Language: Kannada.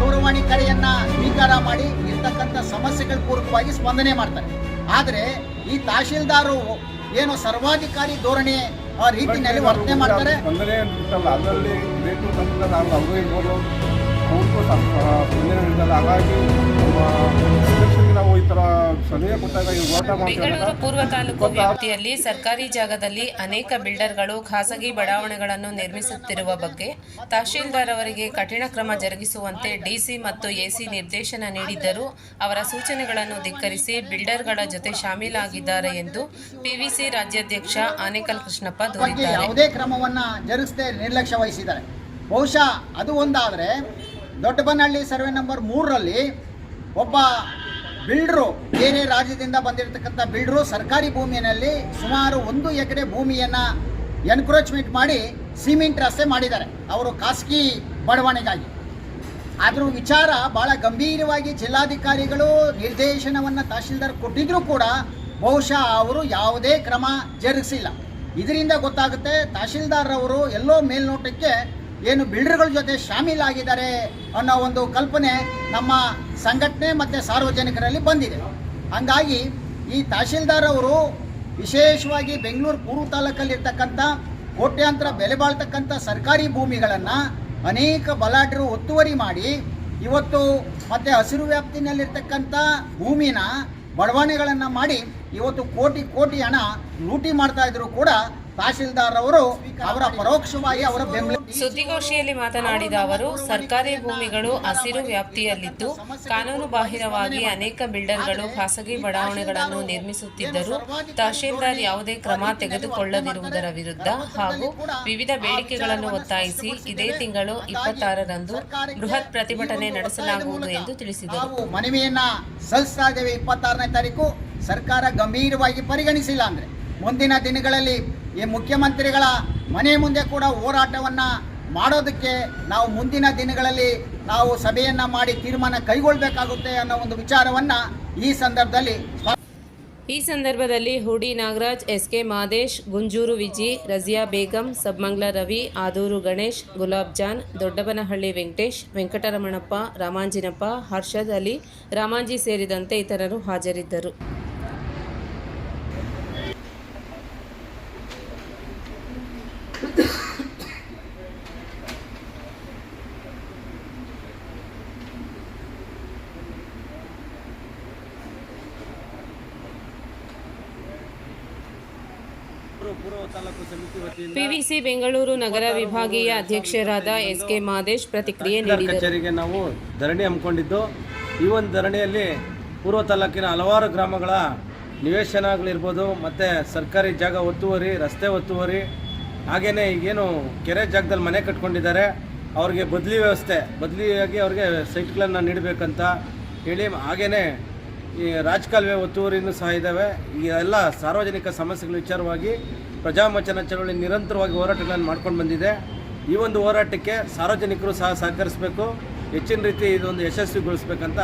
ದೂರವಾಣಿ ಕರೆಯನ್ನ ಸ್ವೀಕಾರ ಮಾಡಿ ಇರ್ತಕ್ಕಂಥ ಸಮಸ್ಯೆಗಳ ಪೂರ್ವಕವಾಗಿ ಸ್ಪಂದನೆ ಮಾಡ್ತಾರೆ. ಆದರೆ ಈ ತಹಶೀಲ್ದಾರು ಏನು ಸರ್ವಾಧಿಕಾರಿ ಧೋರಣೆ ಆ ರೀತಿಯಲ್ಲಿ ವರ್ತನೆ ಮಾಡ್ತಾರೆ. ಅದರಲ್ಲಿ ಈ ಥರ ಸಲಹೆ ಕೊಟ್ಟಾಗ ಈ ಹೋರಾಟ ಬೆಂಗಳೂರು ಪೂರ್ವ ತಾಲೂಕು ವ್ಯಾಪ್ತಿಯಲ್ಲಿ ಸರ್ಕಾರಿ ಜಾಗದಲ್ಲಿ ಅನೇಕ ಬಿಲ್ಡರ್ಗಳು ಖಾಸಗಿ ಬಡಾವಣೆಗಳನ್ನು ನಿರ್ಮಿಸುತ್ತಿರುವ ಬಗ್ಗೆ ತಹಶೀಲ್ದಾರ್ ಅವರಿಗೆ ಕಠಿಣ ಕ್ರಮ ಜರುಗಿಸುವಂತೆ ಡಿಸಿ ಮತ್ತು ಎಸಿ ನಿರ್ದೇಶನ ನೀಡಿದ್ದರೂ. ಅವರ ಸೂಚನೆಗಳನ್ನು ಧಿಕ್ಕರಿಸಿ ಬಿಲ್ಡರ್ಗಳ ಜೊತೆ ಶಾಮೀಲಾಗಿದ್ದಾರೆ ಎಂದು ಪಿವಿಸಿ ರಾಜ್ಯಾಧ್ಯಕ್ಷ ಆನೇಕಲ್ ಕೃಷ್ಣಪ್ಪ ಬಗ್ಗೆ ದೂರಿದ್ದಾರೆ. ಯಾವುದೇ ಕ್ರಮವನ್ನ ಜರುಗಿಸದೆ ನಿರ್ಲಕ್ಷ್ಯ ವಹಿಸಿದ್ದಾರೆ. ಬಹುಶಃ ಅದು ಒಂದಾದರೆ ದೊಡ್ಡಬನಹಳ್ಳಿ ಸರ್ವೆ ನಂಬರ್ ಮೂರರಲ್ಲಿ ಒಬ್ಬ ಬಿಲ್ಡ್ರು ಬೇರೆ ರಾಜ್ಯದಿಂದ ಬಂದಿರತಕ್ಕಂಥ ಬಿಲ್ಡ್ರು ಸರ್ಕಾರಿ ಭೂಮಿಯಲ್ಲಿ ಸುಮಾರು ಒಂದು ಎಕರೆ ಭೂಮಿಯನ್ನು ಎನ್ಕ್ರೋಚ್ಮೆಂಟ್ ಮಾಡಿ ಸಿಮೆಂಟ್ ರಸ್ತೆ ಮಾಡಿದ್ದಾರೆ. ಅವರು ಖಾಸಗಿ ಬಡಾವಣೆಗಾಗಿ. ಆದರೂ ವಿಚಾರ ಬಹಳ ಗಂಭೀರವಾಗಿ ಜಿಲ್ಲಾಧಿಕಾರಿಗಳು ನಿರ್ದೇಶನವನ್ನು ತಹಶೀಲ್ದಾರ್ ಕೊಟ್ಟಿದ್ರೂ ಕೂಡ ಬಹುಶಃ ಅವರು ಯಾವುದೇ ಕ್ರಮ ಜರುಗಿಸಿಲ್ಲ. ಇದರಿಂದ ಗೊತ್ತಾಗುತ್ತೆ ತಹಶೀಲ್ದಾರ್ ಅವರು ಎಲ್ಲೋ ಮೇಲ್ನೋಟಕ್ಕೆ ಏನು ಬಿಲ್ಡರ್ಗಳ ಜೊತೆ ಶಾಮೀಲಾಗಿದ್ದಾರೆ ಅನ್ನೋ ಒಂದು ಕಲ್ಪನೆ ನಮ್ಮ ಸಂಘಟನೆ ಮತ್ತು ಸಾರ್ವಜನಿಕರಲ್ಲಿ ಬಂದಿದೆ. ಹಂಗಾಗಿ ಈ ತಹಶೀಲ್ದಾರ್ ಅವರು ವಿಶೇಷವಾಗಿ ಬೆಂಗಳೂರು ಪೂರ್ವ ತಾಲೂಕಲ್ಲಿರ್ತಕ್ಕಂಥ ಕೋಟ್ಯಾಂತರ ಬೆಲೆ ಬಾಳ್ತಕ್ಕಂಥ ಸರ್ಕಾರಿ ಭೂಮಿಗಳನ್ನು ಅನೇಕ ಬಲಾಢ್ಯರು ಒತ್ತುವರಿ ಮಾಡಿ ಇವತ್ತು ಮತ್ತೆ ಹಸಿರು ವ್ಯಾಪ್ತಿನಲ್ಲಿರ್ತಕ್ಕಂಥ ಭೂಮಿನ ಬಡವಾಣೆಗಳನ್ನು ಮಾಡಿ ಇವತ್ತು ಕೋಟಿ ಕೋಟಿ ಹಣ ಲೂಟಿ ಮಾಡ್ತಾ ಇದ್ರು ಕೂಡ ತಹಶೀಲ್ದಾರ್ ಅವರು ಅವರ ಪರೋಕ್ಷವಾಗಿ ಅವರ ಬೆಂಬಲ ಸುದ್ದಿಗೋಷ್ಠಿಯಲ್ಲಿ ಮಾತನಾಡಿದ ಅವರು ಸರ್ಕಾರಿ ಭೂಮಿಗಳು ಹಸಿರು ವ್ಯಾಪ್ತಿಯಲ್ಲಿದ್ದು ಕಾನೂನು ಬಾಹಿರವಾಗಿ ಅನೇಕ ಬಿಲ್ಡರ್ಗಳು ಖಾಸಗಿ ಬಡಾವಣೆಗಳನ್ನು ನಿರ್ಮಿಸುತ್ತಿದ್ದರು ತಹಶೀಲ್ದಾರ್ ಯಾವುದೇ ಕ್ರಮ ತೆಗೆದುಕೊಳ್ಳದಿರುವುದರ ವಿರುದ್ಧ ಹಾಗೂ ವಿವಿಧ ಬೇಡಿಕೆಗಳನ್ನು ಒತ್ತಾಯಿಸಿ ಇದೇ ತಿಂಗಳು ಇಪ್ಪತ್ತಾರರಂದು ಬೃಹತ್ ಪ್ರತಿಭಟನೆ ನಡೆಸಲಾಗುವುದು ಎಂದು ತಿಳಿಸಿದರು. ನಾವು ಮನವಿಯನ್ನ ಸಲ್ಲಿಸ್ತಾ ಇದ್ದೇವೆ ಇಪ್ಪತ್ತಾರನೇ ತಾರೀಕು. ಸರ್ಕಾರ ಗಂಭೀರವಾಗಿ ಪರಿಗಣಿಸಿಲ್ಲ ಅಂದ್ರೆ ಮುಂದಿನ ದಿನಗಳಲ್ಲಿ ಈ ಮುಖ್ಯಮಂತ್ರಿಗಳ ಮನೆ ಮುಂದೆ ಕೂಡ ಹೋರಾಟವನ್ನ ಮಾಡೋದಕ್ಕೆ ನಾವು ಮುಂದಿನ ದಿನಗಳಲ್ಲಿ ನಾವು ಸಭೆಯನ್ನ ಮಾಡಿ ತೀರ್ಮಾನ ಕೈಗೊಳ್ಳಬೇಕಾಗುತ್ತೆ ಅನ್ನೋ ಒಂದು ವಿಚಾರವನ್ನ ಈ ಸಂದರ್ಭದಲ್ಲಿ ಈ ಸಂದರ್ಭದಲ್ಲಿ ಹುಡಿ ನಾಗರಾಜ್ ಎಸ್ ಕೆ ಮಾದೇಶ್, ಗುಂಜೂರು ವಿಜಿ, ರಜಿಯಾ ಬೇಗಂ, ಸಬ್ಮಂಗ್ಲ ರವಿ, ಆದೂರು ಗಣೇಶ್, ಗುಲಾಬ್ ಜಾನ್, ದೊಡ್ಡಬನಹಳ್ಳಿ ವೆಂಕಟೇಶ್, ವೆಂಕಟರಮಣಪ್ಪ, ರಾಮಾಂಜಿನಪ್ಪ, ಹರ್ಷದ್ ಅಲಿ, ರಾಮಾಂಜಿ ಸೇರಿದಂತೆ ಇತರರು ಹಾಜರಿದ್ದರು. ಪಿವಿಸಿ ಬೆಂಗಳೂರು ನಗರ ವಿಭಾಗೀಯ ಅಧ್ಯಕ್ಷರಾದ ಎಸ್ ಕೆ ಮಾದೇಶ್ ಪ್ರತಿಕ್ರಿಯೆ ಕಚೇರಿಗೆ ನಾವು ಧರಣಿ ಹಮ್ಮಿಕೊಂಡಿದ್ದು ಈ ಒಂದು ಧರಣಿಯಲ್ಲಿ ಪೂರ್ವ ತಾಲೂಕಿನ ಹಲವಾರು ಗ್ರಾಮಗಳ ನಿವೇಶನಗಳಿರ್ಬೋದು ಮತ್ತು ಸರ್ಕಾರಿ ಜಾಗ ಒತ್ತುವರಿ ರಸ್ತೆ ಒತ್ತುವರಿ ಹಾಗೆಯೇ ಏನು ಕೆರೆ ಜಾಗದಲ್ಲಿ ಮನೆ ಕಟ್ಕೊಂಡಿದ್ದಾರೆ, ಅವ್ರಿಗೆ ಬದಲಿ ವ್ಯವಸ್ಥೆ, ಬದಲಿಯಾಗಿ ಅವ್ರಿಗೆ ಸೈಟ್ಗಳನ್ನು ನೀಡಬೇಕಂತ ಹೇಳಿ ಹಾಗೆಯೇ ಈ ರಾಜಕಾಲುವೆ ಒತ್ತುವರಿನೂ ಸಹ ಇದ್ದಾವೆ ಈ ಎಲ್ಲ ಸಾರ್ವಜನಿಕ ಸಮಸ್ಯೆಗಳ ವಿಚಾರವಾಗಿ ಪ್ರಜಾಮಚನ ಚಳವಳಿ ನಿರಂತರವಾಗಿ ಹೋರಾಟಗಳನ್ನು ಮಾಡ್ಕೊಂಡು ಬಂದಿದೆ. ಈ ಒಂದು ಹೋರಾಟಕ್ಕೆ ಸಾರ್ವಜನಿಕರು ಸಹ ಸಹಕರಿಸಬೇಕು. ಹೆಚ್ಚಿನ ರೀತಿ ಇದೊಂದು ಯಶಸ್ವಿಗೊಳಿಸ್ಬೇಕಂತ